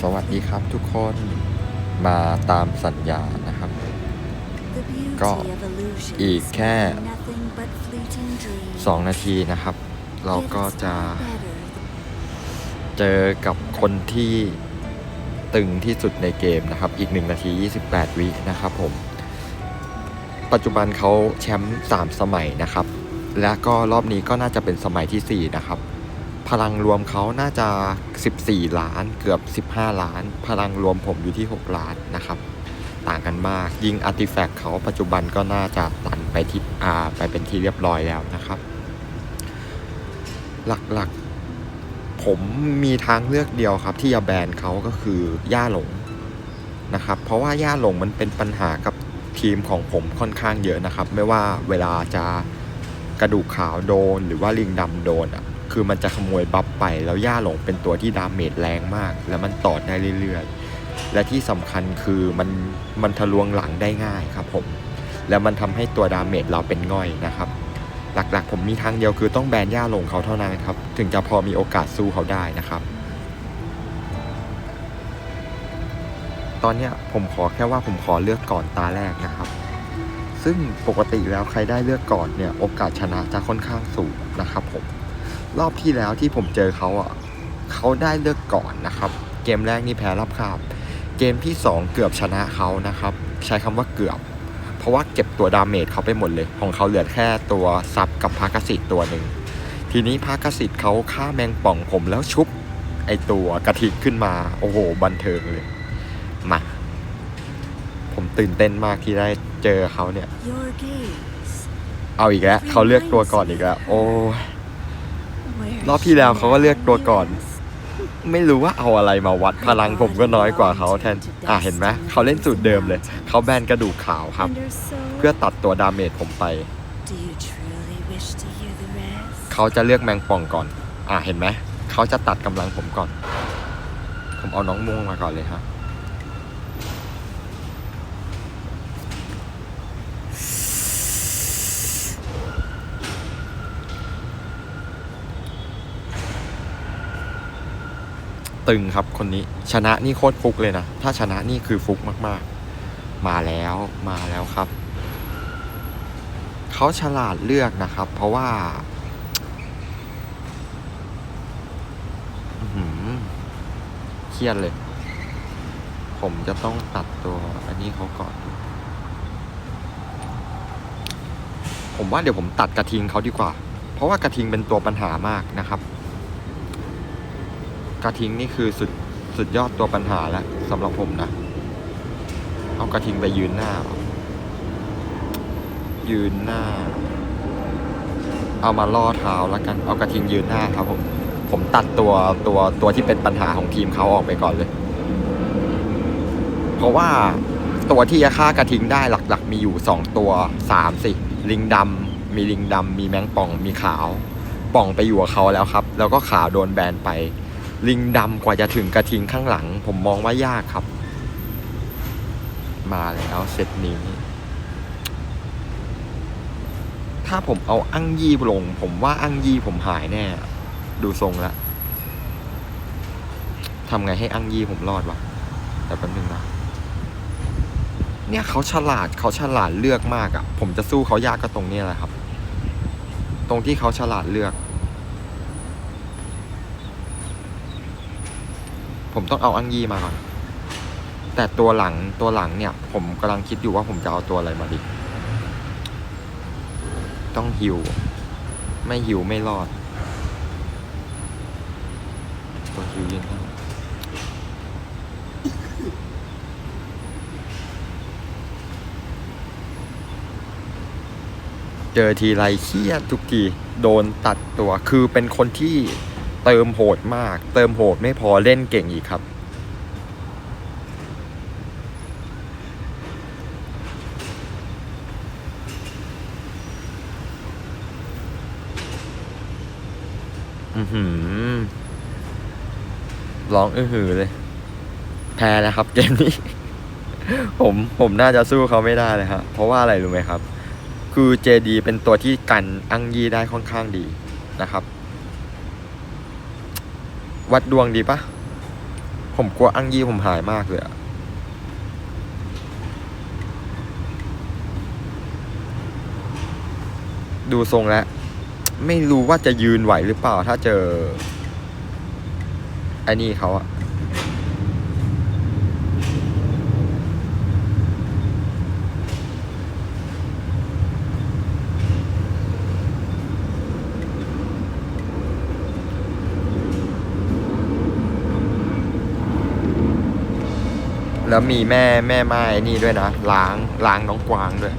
สวัสดีครับทุกคนมาตามสัญญานะครับ The beauty ก็ of illusions อีกแค่ may be nothing but fleeting dreams. 2นาทีนะครับ เราก็ Yet it's จะ far better เจอกับคนที่ตึงที่สุดในเกมนะครับ อีก 1 นาที 28 วินะครับผม ปัจจุบันเขาแชมป์3สมัยนะครับ และก็รอบนี้ก็น่าจะเป็นสมัยทีสี่4 นะครับ พลังรวมเขาน่าจะ 14 ล้านเกือบ 15 ล้าน พลังรวมผมอยู่ที่ 6 ล้านนะครับ ต่างกันมาก ยิงอาร์ติแฟกต์เขาปัจจุบันก็น่าจะตันไปที่อ่าไปเป็นที่เรียบร้อยแล้วนะครับ หลักๆ ผมมีทางเลือกเดียวครับที่จะแบนเขาก็คือย่าหลงนะครับ เพราะว่าย่าหลงมันเป็นปัญหากับทีมของผมค่อนข้างเยอะนะครับ ไม่ว่าเวลาจะกระดูกขาวโดนหรือว่าลิงดำโดนอะ คือมันจะขโมยบัฟไปแล้วย่าหลงเป็นตัวที่ดาเมจแรงมาก แล้วมันต่อได้เรื่อยๆ และที่สำคัญคือมันมันทะลวงหลังได้ง่ายครับผม แล้วมันทำให้ตัวดาเมจเราเป็นง่อยนะครับ หลักๆ ผมมีทางเดียวคือต้องแบนย่าหลงเขาเท่านั้นครับ ถึงจะพอมีโอกาสสู้เขาได้นะครับ ตอนเนี้ยผมขอแค่ว่าผมขอเลือกก่อนตาแรกนะครับซึ่งปกติแล้วใครได้เลือกก่อนเนี่ยโอกาสชนะจะค่อนข้างสูงนะครับผม รอบที่แล้วที่ผมเจอเขาอะเขาได้เลือกก่อนนะครับ เกมแรกนี่แพ้รับคาบ เกมที่สองเกือบชนะเขานะครับ ใช้คำว่าเกือบ เพราะว่าเก็บตัวดาเมจเขาไปหมดเลย ของเขาเหลือแค่ตัวซับกับพากสิทธิ์ตัวหนึ่ง ทีนี้พากสิทธิ์เขาฆ่าแมงป่องผมแล้วชุบ ไอตัวกระทิงขึ้นมา โอ้โห บันเทิงเลย มา ผมตื่นเต้นมากที่ได้เจอเขาเนี่ย Your gaze. เอาอีกแล้วเขาเลือกตัวก่อนอีกแล้ว โอ้ย Where รอบที่แล้วเขาก็เลือกตัวก่อน ไม่รู้ว่าเอาอะไรมาวัดพลังผมก็น้อยกว่าเขาแทน อะเห็นไหมเขาเล่นสูตรเดิมเลย เขาแบนกระดูกขาวครับ เพื่อตัดตัวดาเมจผมไป เขาจะเลือกแมงป่องก่อน อะเห็นไหม เขาจะตัดกำลังผมก่อน ผมเอาน้องม่วงมาก่อนเลยฮะ ตึงครับคนนี้ชนะนี่โคตรฟุกเลยนะ ถ้าชนะนี่คือฟุกมากๆ มาแล้วมาแล้วครับ เขาฉลาดเลือกนะครับ เพราะว่าเครียดเลย ผมจะต้องตัดตัวอันนี้เขาก่อน ผมว่าเดี๋ยวผมตัดกระทิงเขาดีกว่า เพราะว่ากระทิงเป็นตัวปัญหามากนะครับ กระทิงนี่คือสุดสุดยอดตัวปัญหาแล้วสำหรับผมนะ เอากระทิงไปยืนหน้า ยืนหน้า เอามาล่อเท้าแล้วกัน เอากระทิงยืนหน้าครับผม ผมตัดตัวตัวตัวที่เป็นปัญหาของทีมเขาออกไปก่อนเลย เพราะว่าตัวที่จะฆ่ากระทิงได้หลัก ๆ มีอยู่สองตัวสามสิ ลิงดำมีลิงดำมีแมงป่องมีขาว ป่องไปอยู่กับเขาแล้วครับ แล้วก็ขาวโดนแบนไป ลิงดำกว่าจะถึงกระทิงข้างหลัง ผมมองว่ายากครับ มาแล้วเซตนี้ ถ้าผมเอาอั้งยี่ลง ผมว่าอั้งยี่ผมหายแน่ ดูทรงแล้วทำไงให้อั้งยี่ผมรอดวะแต่แป๊บนึงนะเนี่ยเขาฉลาดเขาฉลาดเลือกมากอะ่ะ ผมจะสู้เขายากก็ตรงนี้แหละครับ ตรงที่เขาฉลาดเลือก ผมต้องเอาอังยี่มาก่อน แต่ตัวหลังตัวหลังเนี่ย ผมกำลังคิดอยู่ว่าผมจะเอาตัวอะไรมาดี ต้องหิว ไม่หิวไม่รอด ตัวหิวเย็นครับเจอทีไรเครียดทุกทีโดนตัดตัวคือเป็นคนที่ เติมโหดมาก เติมโหดไม่พอเล่นเก่งอีกครับ อือหือร้องอื้อหือเลย แพ้แล้วครับเกมนี้ ผมผมน่าจะสู้เขาไม่ได้เลยครับเพราะว่าอะไรรู้ไหมครับ คือเจดีเป็นตัวที่กันอังยีได้ค่อนข้างดีนะครับ วัดดวงดีปะผมกลัวอังยี่ผมหายมากเลยอะดูทรงแล้ว ไม่รู้ว่าจะยืนไหวหรือเปล่าถ้าเจอไอ้นี่เขาอะ แล้วมีแม่แม่ไม้นี่ด้วยนะล้างล้างน้องกวางด้วย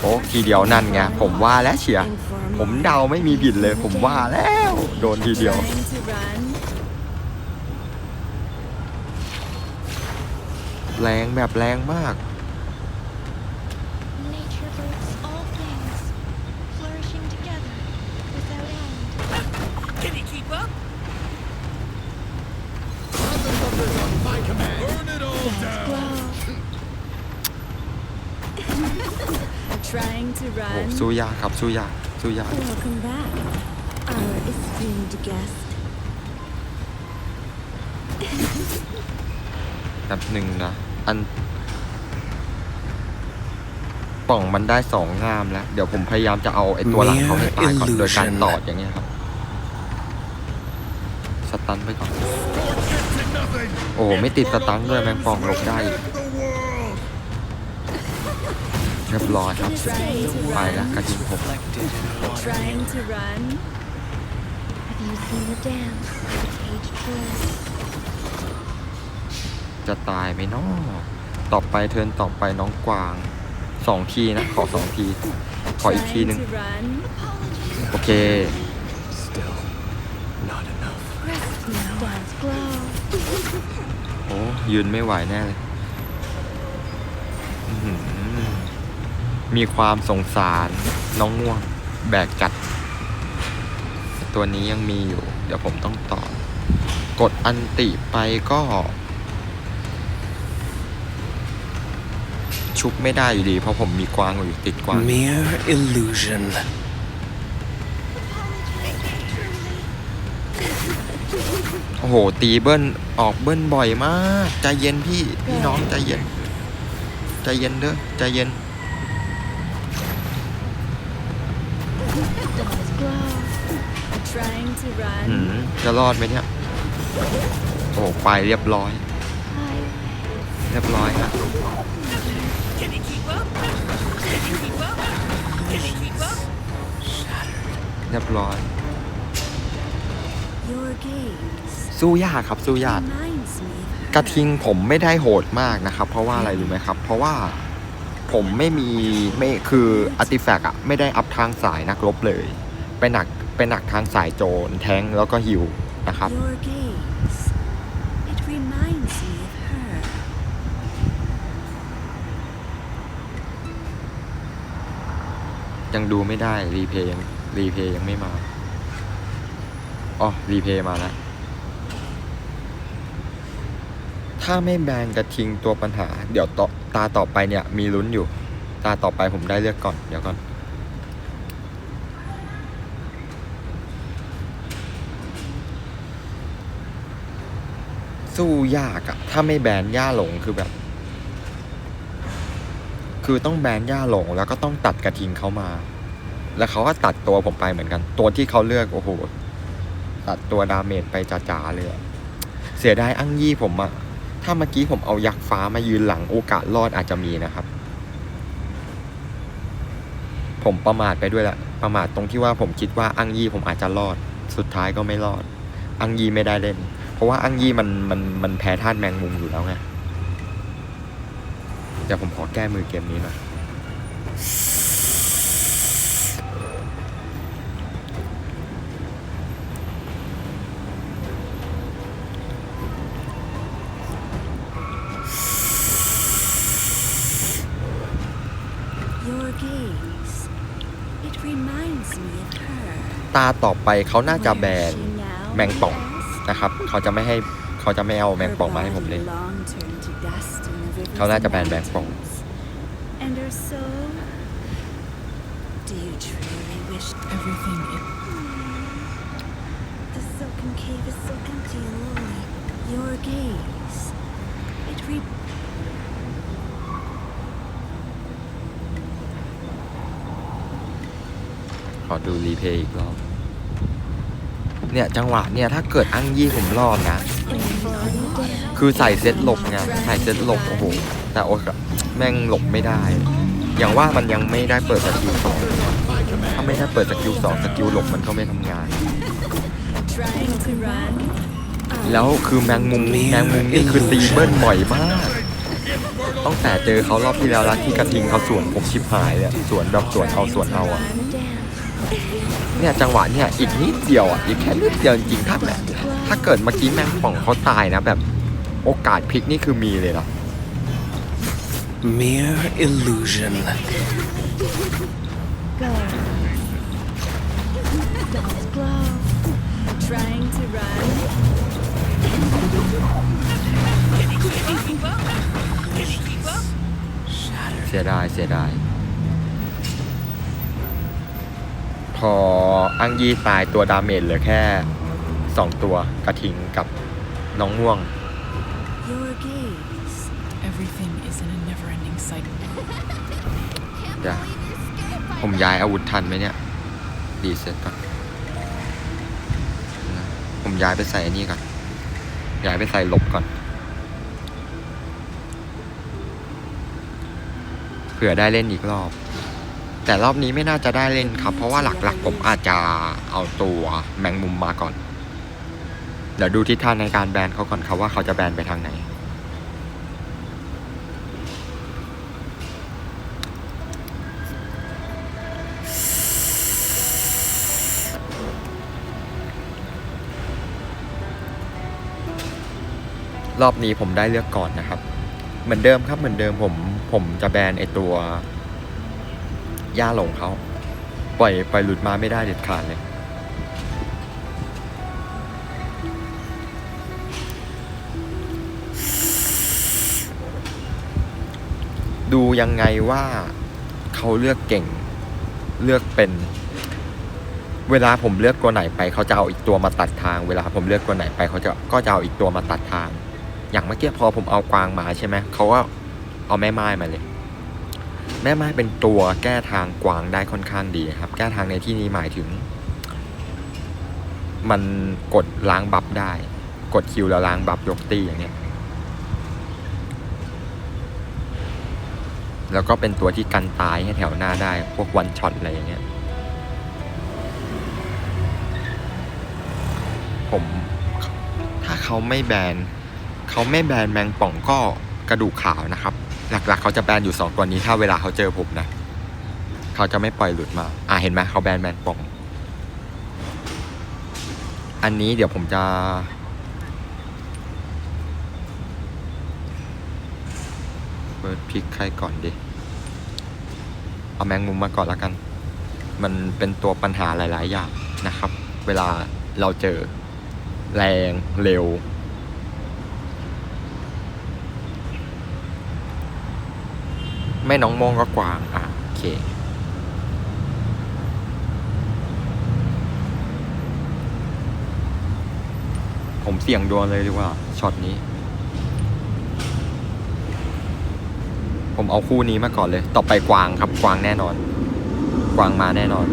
โอ้ทีเดียวนั่นไงผมว่าแล้วเชียผมเดาไม่มีผิดเลย ผมว่าแล้ว โดนทีเดียว แรงแบบแรงมาก โอ้ run. สู้ยากครับสู้ยากสู้ยาก Welcome back, our esteemed guest. แบบหนึ่งนะ อัน ป่องมันได้สองงามแล้ว เดี๋ยวผมพยายามจะเอาไอ้ตัวหลังเขาให้ตายก่อน Mere โดยการ illusion ตอดอย่างเงี้ยครับ สตันไปก่อน โอ้โหไม่ติดสตันด้วยแมงป่องหลบได้อีก เรียบร้อยครับ Trying to ไปแล้ว run. กระทิงผม reflected in her water. Trying to run. Have you seen the dance of the caged bird? จะตายไหมน้อต่อไปเทิร์นต่อไปน้องกวางสองทีนะ ขอสองที ขออีกที Trying นึง to run. โอเค Still not enough. Rescue dance glow. โอ้ยืนไม่ไหวแน่เลยอื้อหือ มีความสงสารน้องง่วงแบกจัด ตัวนี้ยังมีอยู่ เดี๋ยวผมต้องต่อ กดอันติไปก็ ชุบไม่ได้อยู่ดี เพราะผมมีกวางอยู่ติดกวาง Mere illusion. โอ้โห ตีเบิ้ลออกเบิ้ลบ่อยมาก ใจเย็นพี่ พี่น้องใจเย็น ใจเย็นเด้อ ใจเย็น Trying to หื run. มจะรอดไหมเนี่ย โอ้ไปเรียบร้อย Highway. เรียบร้อยฮะ Can you keep up? Can you keep up? Can you keep up? เรียบร้อย Your gaze สู้ยากครับสู้ยาก reminds me of her. กระทิงผมไม่ได้โหดมากนะครับ เพราะว่าอะไรรู้ไหมครับ เพราะว่าผมไม่มีไม่คืออาร์ติแฟกอะไม่ได้อัพทางสายนักรบเลย ไปหนัก ไปหนักทางสายโจรแทงค์แล้วก็ฮิวนะครับ Your gaze. It reminds me of her. ยังดูไม่ได้รีเพย์ยังรีเพย์ยังไม่มาอ๋อรีเพย์มาแล้วถ้าไม่แบนกระทิงตัวปัญหา เดี๋ยวต่อตาต่อไปเนี่ยมีลุ้นอยู่ ตาต่อไปผมได้เลือกก่อน เดี๋ยวก่อน สู้ยากอะถ้าไม่แบนย่าหลงคือแบบ คือต้องแบนย่าหลง แล้วก็ต้องตัดกระทิงเขามา แล้วเขาก็ตัดตัวผมไปเหมือนกัน ตัวที่เขาเลือกโอ้โหตัดตัวดาเมจไปจ๋าๆเลยอะเสียดายอั้งยี่ผมอะถ้าเมื่อกี้ผมเอายักษ์ฟ้ามายืนหลังโอกาสรอดอาจจะมีนะครับ ผมประมาทไปด้วยละประมาทตรงที่ว่าผมคิดว่าอั้งยี่ผมอาจจะรอด สุดท้ายก็ไม่รอด อั้งยี่ไม่ได้เล่น ราะว่าอั้งยี่มันมันมันแพ้ธาตุแมงมุมอยู่แล้วไงเดี๋ยวผมขอแก้มือเกมนี้หน่อย Your gaze. It reminds me of her. ตาต่อไปเขาน่าจะแบ Where น she now แมงป่อง rests. นะครับ เขาจะไม่ให้เขาจะไม่เอาแมง Her ป่องมาให้ผมเล่น body long turned to dust in the rivers เขาน่าจะ and แบนแมงป่อง mountains. And her soul. Do you truly wish everything? The silk sunken cave is so empty and lonely. Your gaze. It re. ขอดูรีเพย์อีกรอบ เนี่ยจังหวะเนี่ยถ้าเกิดอั้งยี่ผมรอดนะ คือใส่เซ็ตหลบไงใส่เซ็ตหลบโอ้โหแต่โอ๊ตแม่งหลบไม่ได้ อย่างว่ามันยังไม่ได้เปิดสกิลสองถ้าไม่ได้เปิดสกิลสองสกิลหลบมันก็ไม่ทำงาน แล้วคือแมงมุมแมงมุมนี่คือตีเบิ้ลบ่อยมาก ตั้งแต่เจอเขารอบที่แล้วแล้วที่กระทิงเขาสวนผมชิบหายเลยสวนแบบสวนเอาสวนเอาอะ เนี่ยจังหวะเนี่ยอีกนิดเดียวอะอีกแค่นิดเดียวจริงๆถ้าแบบถ้าเกิดเมื่อกี้แมงป่องเขาตายนะแบบโอกาสพลิกนี่คือมีเลยนะ Mere illusion. Go. Dolls glow. Trying to run. Can he, can he keep up? Can he keep up? Shattered. เสียดายเสียดาย ออังยีตายตัวดาเมจเหลือแค่สองตัวกระทิงกับน้องง่วง Your gaze. Everything is in a never ending cycle. เดี๋ยวผมย้ายอาวุธทันไหมเนี่ย ดีเซ็ตก่อนนะผมย้ายไปใส่อันนี้ก่อน ย้ายไปใส่หลบก่อน เผื่อได้เล่นอีกรอบ แต่รอบนี้ไม่น่าจะได้เล่นครับ เพราะว่าหลักๆ ผมอาจจะเอาตัวแมงมุมมาก่อน เดี๋ยวดูทิศทางในการแบนเขาก่อนครับว่าเขาจะแบนไปทางไหน รอบนี้ผมได้เลือกก่อนนะครับ เหมือนเดิมครับเหมือนเดิมผมผมจะแบนไอตัว ย่าหลงเขาปล่อยปล่อยหลุดมาไม่ได้เด็ดขาดเลย ดูยังไงว่าเขาเลือกเก่งเลือกเป็น เวลาผมเลือกตัวไหนไปเขาจะเอาอีกตัวมาตัดทาง เวลาผมเลือกตัวไหนไปเขาจะก็จะเอาอีกตัวมาตัดทาง อย่างเมื่อกี้พอผมเอากวางมาใช่ไหมเขาก็เอาแม่ไม้มาเลย แม่ไม้เป็นตัวแก้ทางกวางได้ค่อนข้างดีครับ แก้ทางในที่นี้หมายถึง มันกดล้างบัฟได้ กดคิวแล้วล้างบัฟยกตีอย่างเงี้ยแล้วก็เป็นตัวที่กันตายให้แถวหน้าได้ พวกวันช็อตอะไรอย่างเงี้ย ผม ถ้าเขาไม่แบน เขาไม่แบนแมงป่องก็กระดูกขาวนะครับ หลักๆ เขาจะแบนอยู่สองตัวนี้ถ้าเวลาเขาเจอผมนะ เขาจะไม่ปล่อยหลุดมา อ่าเห็นไหมเขาแบนแมงป่อง อันนี้เดี๋ยวผมจะ เปิดพลิกใครก่อนดิ เอาแมงมุมมาก่อนล้วกัน มันเป็นตัวปัญหาหลาย ๆ อย่างนะครับ เวลาเราเจอแรงเร็ว ไม่น้องโมงก็กวาง อะโอเคผมเสี่ยงดวงเลยดีกว่าช็อตนี้ ผมเอาคู่นี้มาก่อนเลย ต่อไปกวางครับ กวางแน่นอน กวางมาแน่นอน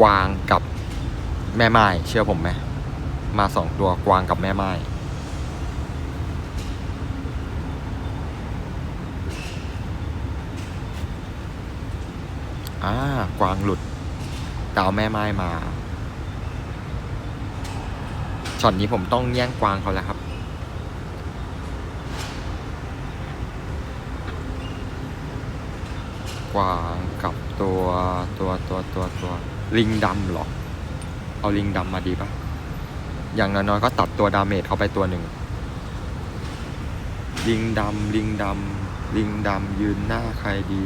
กวางกับ แม่ไม้เชื่อผมไหมมาสองตัวกวางกับแม่ไม้อ่ากวางหลุดแต่เอาแม่ไม้มาช็อตนี้ผมต้องแย่งกวางเขาแล้วครับ กวางกับตัวตัวตัวตัวตัวลิงดำหรอ เอาลิงดำมาดีปะอย่างน้อยๆก็ตัดตัวดาเมจเขาไปตัวหนึ่ง ลิงดำลิงดำลิงดำยืนหน้าใครดี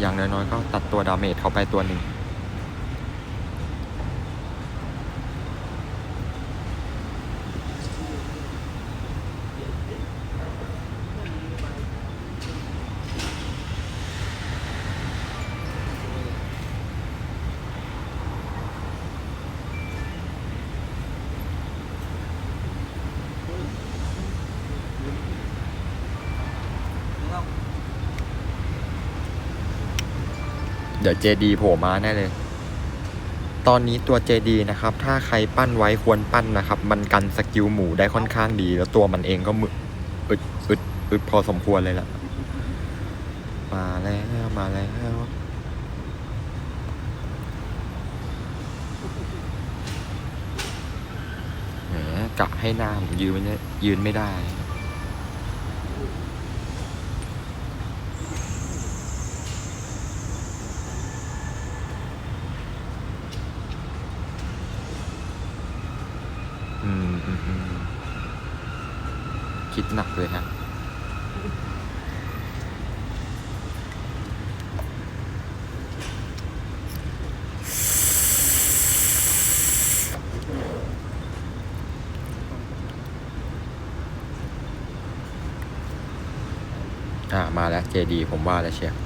อย่างน้อยๆก็ตัดตัวดาเมจเขาไปตัวหนึ่ง เดี๋ยวเจดีโผล่มาแน่เลย ตอนนี้ตัวเจดีนะครับ ถ้าใครปั้นไว้ควรปั้นนะครับ มันกันสกิลหมูได้ค่อนข้างดี แล้วตัวมันเองก็มึอึดอึดอึดพอสมควรเลยล่ะ มาแล้ว มาแล้วแหมกะให้หน้าผมยืนไม่ได้ยืนไม่ได้ อืมอืมอืม คิดหนักเลยฮะอ่ามาแล้วเจดีผมว่าแล้วเชียว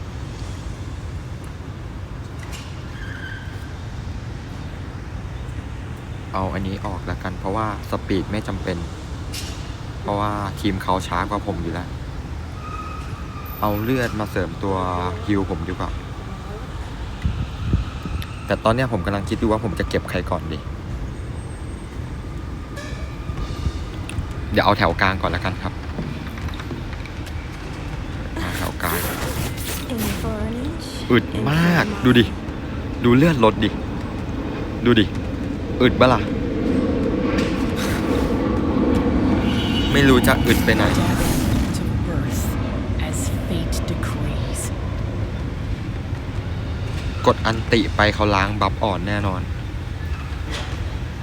เอาอันนี้ออกแล้วกัน เพราะว่าสปีดไม่จำเป็น เพราะว่าทีมเขาช้ากว่าผมอยู่แล้ว เอาเลือดมาเสริมตัวฮิวผมดีกว่า แต่ตอนเนี้ยผมกำลังคิดดูว่าผมจะเก็บใครก่อนดี เดี๋ยวเอาแถวกลางก่อนแล้วกันครับเอาแถวกลาง In for an inch. อึดมากดูดิ ดูเลือดลดดิ ดูดิ อึดปะล่ะ ไม่รู้จะอึดไปไหน กดอันติไปเขาล้างบัฟอ่อนแน่นอน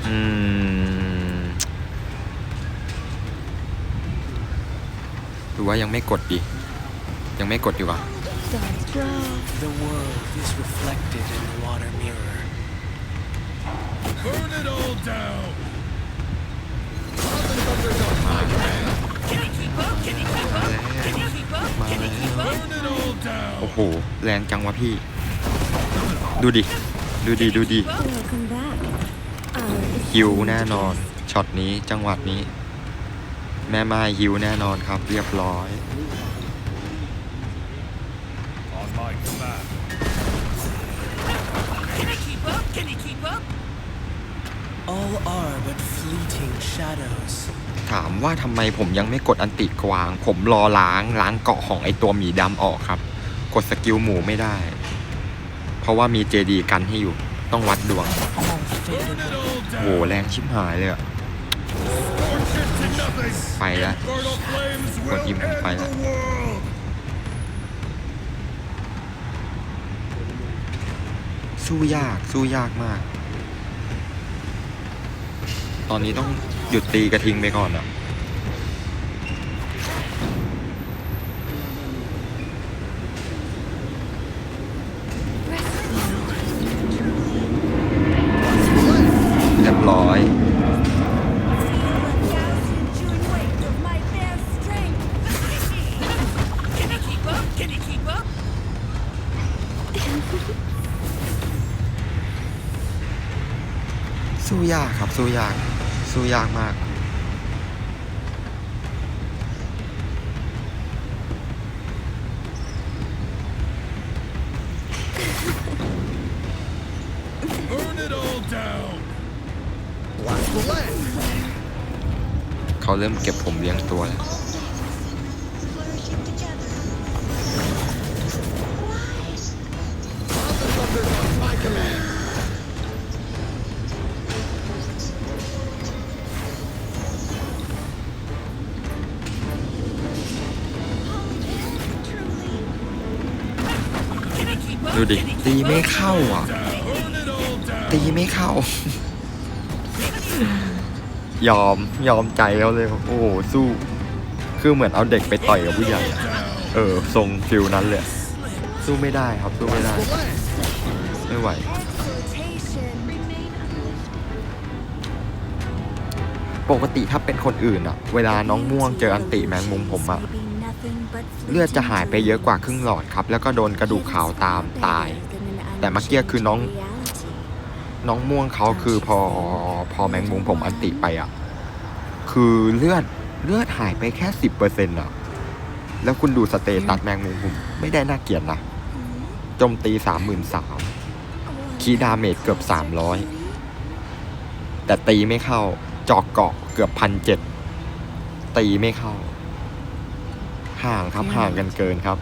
อืมหรือว่ายังไม่กดดิยังไม่กดดีกว่า The world is reflected in the water mirror. Burn it all down! Can he keep up? Can he keep up? Can he keep up? Can he keep up? Burn it all down! โอ้โห แรงจังวะพี่ ดูดิ ดูดิ ดูดิ Welcome back. Our ฮิว esteemed แน่นอน ช็อตนี้จังหวัดนี้ แม่ไม้ฮิวแน่นอนครับ เรียบร้อย All are but fleeting shadows. ถามว่าทำไมผมยังไม่กดอันติกวาง ผมรอล้างล้างเกาะของไอตัวหมีดำออกครับ กดสกิลหมูไม่ได้ เพราะว่ามีเจดีกันให้อยู่ ต้องวัดดวง All faded away. โหแรงชิบหายเลยอะไปล้วกดยิมผมไปล้วสู้ยากสู้ยากมาก ตอนนี้ต้องหยุดตีกระทิงไปก่อนอะเรียบร้อย Can he keep up? Can he keep up? สู้ยากครับสู้ยาก สู้ยากมาก Burn it all down! เขาเริ่มเก็บผมเลี้ยงตัวแล้ว ดูดิ Can he ตี keep ไม่ up? เข้าอะ Burn it all down! ตีไม่เข้า ยอมยอมใจเขาเลย โอ้โห สู้ คือเหมือนเอาเด็กไปต่อยกับผู้ใหญ่อะเออ ทรงฟิลนั้นเลย Slipped. สู้ไม่ได้ครับ สู้ไม่ได้ ไม่ไหว Remain uplifted. ปกติถ้าเป็นคนอื่นอะเวลาน้องม่วงเจออันติแมงมุมผมอะ เลือดจะหายไปเยอะกว่าครึ่งหลอดครับ แล้วก็โดนกระดูกขาวตามตาย แต่เมื่อกี้คือน้องน้องม่วงเขาคือพอพอแมงมุมผมอันติไปอะคือเลือดเลือดหายไปแค่สิบเปอร์เซ็นต์อะ แล้วคุณดูสเตตัสแมงมุมผมไม่ได้น่าเกลียดนะจมตีสามหมื่นสามคีย์ดาเมจเกือบสามร้อยแต่ตีไม่เข้า จอกเกาะเกือบพันเจ็ดตีไม่เข้า ห่างครับห่างกันเกินครับ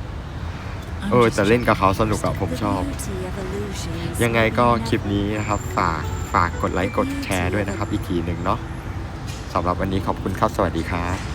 เออแต่เล่นกับเขาสนุกอะผมชอบ ยังไงก็คลิปนี้นะครับ ฝากฝากกดไลค์กดแชร์ด้วยนะครับ อีกทีหนึ่งเนาะสำหรับวันนี้ขอบคุณครับ สวัสดีครับ